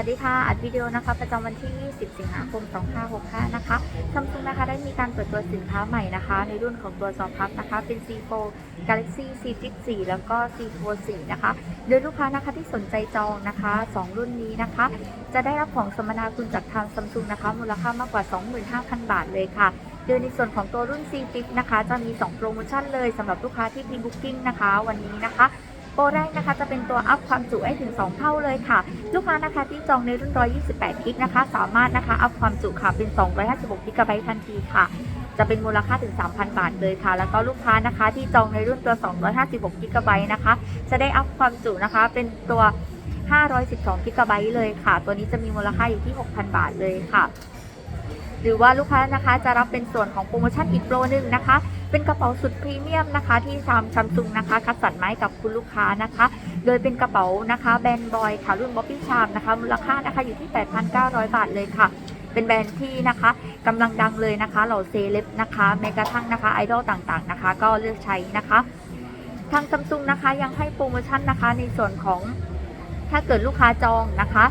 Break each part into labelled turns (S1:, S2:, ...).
S1: วัสดีค่ะ อัดวิดีโอนะคะ ประจำวันที่ 20 สิงหาคม 2565 นะคะซัมซุงนะคะได้มีการเปิดตัวสินค้าใหม่นะคะ ในรุ่นของตัวจอพับนะคะ เป็น C4 Galaxy C Flip 4แล้วก็ C Fold 4นะคะ โดยลูกค้านะคะที่สนใจจองนะคะ 2 รุ่นนี้นะคะ จะได้รับของสมนาคุณจากทางซัมซุงนะคะ มูลค่ามากกว่า 25,000 บาทเลยค่ะ โดยในส่วนของตัวรุ่น C Flip นะคะ จะมี 2 โปรโมชั่นเลยสำหรับลูกค้าที่ pre booking นะคะ วันนี้นะคะ โปรแรกนะคะจะเป็นตัวอัพความจุให้ถึง 2 เท่าเลยค่ะ ลูกค้านะคะที่จองในรุ่น 128 กิกนะคะ สามารถนะคะอัพความจุค่ะเป็น 256 กิกะไบต์ทันทีค่ะจะเป็นมูลค่าถึง 3,000 บาทเลยค่ะ แล้วก็ลูกค้านะคะที่จองในรุ่นตัว 256 กิกะไบต์นะคะ จะได้อัพความจุนะคะ เป็นตัว 512 กิกะไบต์เลยค่ะ ตัวนี้จะมีมูลค่าอยู่ที่ 6,000 บาทเลยค่ะ หรือว่าลูกค้านะคะจะรับเป็นส่วนของโปรโมชั่นอีกโปรหนึ่งนะคะ เป็นกระเป๋าสุดพรีเมียมนะคะ ที่ทางซัมซุงนะคะ คัดสรรมาให้กับคุณลูกค้านะคะ โดยเป็นกระเป๋านะคะแบรนด์บอยค่ะรุ่นบ๊อบบี้ชามนะคะมูลค่านะคะอยู่ที่ 8,900 บาทเลยค่ะเป็นแบรนด์ที่นะคะกำลังดังเลยนะคะเหล่าเซเลบนะคะแม้กระทั่งนะคะไอดอลต่างๆนะคะ ก็เลือกใช้นะคะ ทางซัมซุงนะคะยังให้โปรโมชั่นนะคะในส่วนของถ้าเกิดลูกค้าจองนะคะ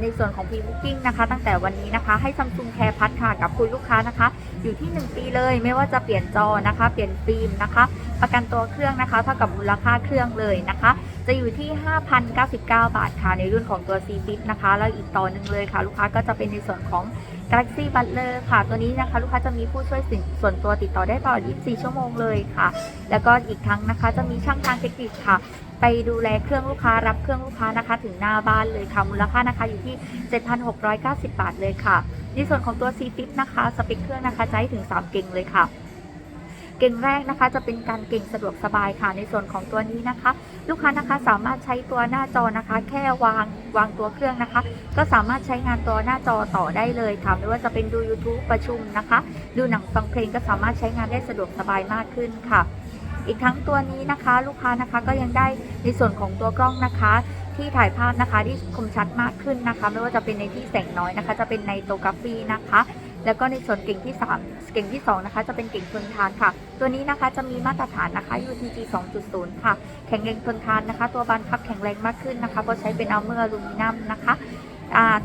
S1: ในส่วนของพรีบุ๊กิ้งนะคะ ตั้งแต่วันนี้นะคะ ให้ซัมซุงแคร์พัทค่ะกับคุณลูกค้านะคะ อยู่ที่ 1 ปีเลยไม่ว่าจะเปลี่ยนจอนะคะ เปลี่ยนฟิล์มนะคะ ประกันตัวเครื่องนะคะเท่ากับมูลค่าเครื่องเลยนะคะ จะอยู่ที่ 5,099 บาทค่ะในรุ่นของตัว C Flip นะคะแล้วอีกต่อหนึ่งเลยค่ะ ลูกค้าก็จะเป็นในส่วนของ Galaxy Butler ค่ะ ตัวนี้นะคะ ลูกค้าจะมีผู้ช่วยสิ่งส่วนตัวติดต่อได้ตลอด 24 ชั่วโมงเลยค่ะ แล้วก็อีกทั้งนะคะจะมีช่างทางเทคนิคค่ะ ไปดูแลเครื่องลูกค้ารับเครื่องลูกค้านะคะ ถึงหน้าบ้านเลยค่ะ มูลค่านะคะอยู่ที่ 7,690 บาทเลยค่ะ ในส่วนของตัว C Flip นะคะ สเปคเครื่องนะคะใช้ถึง 3 เก่งเลยค่ะ เก่งแรกนะคะจะเป็นการเก่งสะดวกสบายค่ะในส่วนของตัวนี้นะคะ ลูกค้านะคะสามารถใช้ตัวหน้าจอนะคะ แค่วางวางตัวเครื่องนะคะ ก็สามารถใช้งานตัวหน้าจอต่อได้เลยค่ะไม่ว่าจะเป็นดู YouTube ประชุมนะคะ ดูหนังฟังเพลงก็สามารถใช้งานได้สะดวกสบายมากขึ้นค่ะ อีกทั้งตัวนี้นะคะ ลูกค้านะคะก็ยังได้ในส่วนของตัวกล้องนะคะที่ถ่ายภาพนะคะที่คมชัดมากขึ้นนะคะ ไม่ว่าจะเป็นในที่แสงน้อยนะคะ จะเป็นในโตกราฟีนะคะ แล้วก็ในส่วนเก่งที่3เก่งที่2นะคะจะเป็นเก่งทนทานค่ะ ตัวนี้นะคะจะมีมาตรฐานนะคะ UTG 2.0 ค่ะ แข็งแรงทนทานนะคะ ตัวบานพับแข็งแรงมากขึ้นนะคะเพราะใช้เป็นอัลเมอร์อลูมิเนียมนะคะ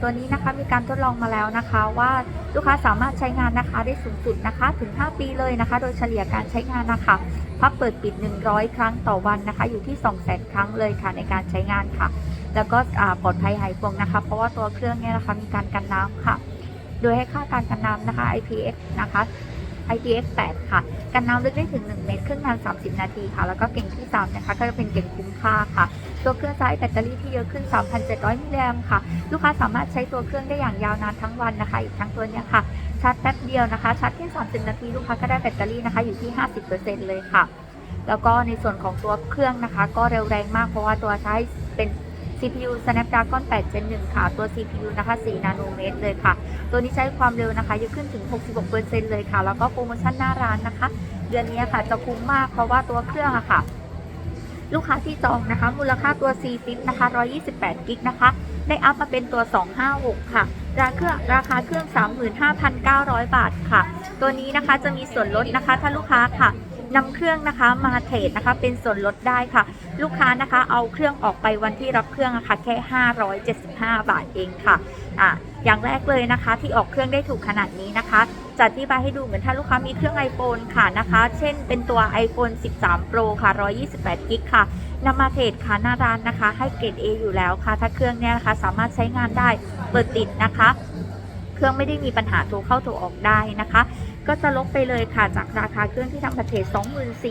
S1: ตัวนี้นะคะมีการทดลองมาแล้วนะคะว่าลูกค้าสามารถใช้งานนะคะได้สูงสุดนะคะถึง 5 ปีเลยนะคะ โดยเฉลี่ยการใช้งานนะคะพับเปิดปิด 100 ครั้งต่อวันนะคะ อยู่ที่ 200,000 ครั้งเลยค่ะในการใช้งานค่ะ แล้วก็ปลอดภัยหายห่วงนะคะ เพราะว่าตัวเครื่องเนี่ยนะคะมีการกันน้ำค่ะ โดยให้ค่าการกันน้ำนะคะ IPX นะคะ IPX 8 ค่ะ กันน้ำลึกได้ถึง 1 เมตรครึ่งนาน 30 นาทีค่ะ แล้วก็เก่งที่ 3 นะคะ ก็จะเป็นเก่งคุ้มค่าค่ะ ตัวเครื่องใช้แบตเตอรี่ที่เยอะขึ้น 3,700 มิลลิแอมป์ค่ะ ลูกค้าสามารถใช้ตัวเครื่องได้อย่างยาวนานทั้งวันนะคะ อีกทั้งตัวเนี้ยค่ะ ชาร์จแป๊บเดียวนะคะ ชาร์จแค่ 30 นาที ลูกค้าก็ได้แบตเตอรี่นะคะ อยู่ที่ 50%เลยค่ะ แล้วก็ในส่วนของตัวเครื่องนะคะ ก็เร็วแรงมาก เพราะว่าตัวใช้เป็น CPU Snapdragon 8 Gen 1 ค่ะ ตัว CPU นะคะ 4 นาโนเมตรเลยค่ะ ตัวนี้ใช้ความเร็วนะคะเยอะขึ้นถึง 66%เลยค่ะ แล้วก็โปรโมชั่นหน้าร้านนะคะ เดือนนี้ค่ะ จะคุ้มมากเพราะว่าตัวเครื่องอะค่ะ ลูกค้าที่จองนะคะ มูลค่าตัว C Flip นะคะ 128 กิกนะคะ ได้อัพมาเป็นตัว 256 ค่ะ ราคาเครื่องราคาเครื่อง 35,900 บาทค่ะ ตัวนี้นะคะจะมีส่วนลดนะคะ ถ้าลูกค้าค่ะ นำเครื่องนะคะมาเทรดนะคะ เป็นส่วนลดได้ค่ะ ลูกค้านะคะเอาเครื่องออกไปวันที่รับเครื่องอะค่ะแค่ 575 บาทเองค่ะอะอย่างแรกเลยนะคะที่ออกเครื่องได้ถูกขนาดนี้นะคะจะอธิบายให้ดูเหมือนถ้าลูกค้ามีเครื่อง iPhone ค่ะนะคะ เช่นเป็นตัว iPhone 13 Pro ค่ะ 128กิกค่ะนำมาเทรดค่ะหน้าร้านนะคะ ให้เกรด A อยู่แล้วค่ะ ถ้าเครื่องเนี้ยนะคะสามารถใช้งานได้เปิดติดนะคะ เครื่องไม่ได้มีปัญหาโทรเข้าโทรออกได้นะคะ ก็จะลดไปเลยค่ะจากราคาเครื่องที่ทำประเทศ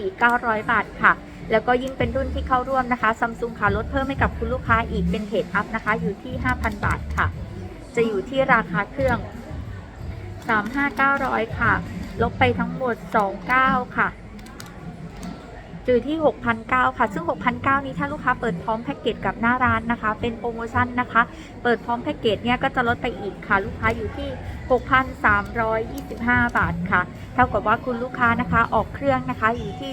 S1: 24,900 บาทค่ะ แล้วก็ยิ่งเป็นรุ่นที่เข้าร่วมนะคะซัมซุงค่ะลดเพิ่มให้กับคุณลูกค้าอีกเป็นเทรดอัพนะคะ อยู่ที่ 5,000 บาทค่ะ จะอยู่ที่ราคาเครื่อง 35,900 ค่ะ ลบไปทั้งหมด 29 ค่ะ อยู่ที่ 6,900 ค่ะ ซึ่ง 6,900 นี้ถ้าลูกค้าเปิดพร้อมแพ็กเกจกับหน้าร้านนะคะ เป็นโปรโมชั่นนะคะ เปิดพร้อมแพ็กเกจเนี่ยก็จะลดไปอีกค่ะ ลูกค้าอยู่ที่ 6,325 บาทค่ะ เท่ากับว่าคุณลูกค้านะคะออกเครื่องนะคะอยู่ที่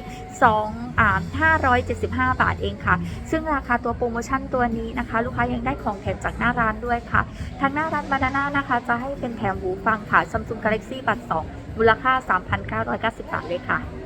S1: 2อ่า575 บาทเองค่ะ ซึ่งราคาตัวโปรโมชั่นตัวนี้นะคะ ลูกค้ายังได้ของแถมจากหน้าร้านด้วยค่ะ ทางหน้าร้านบานาน่านะคะ จะให้เป็นแถมหูฟังค่ะ Samsung Galaxy Buds 2มูลค่า 3,990 บาทเลยค่ะ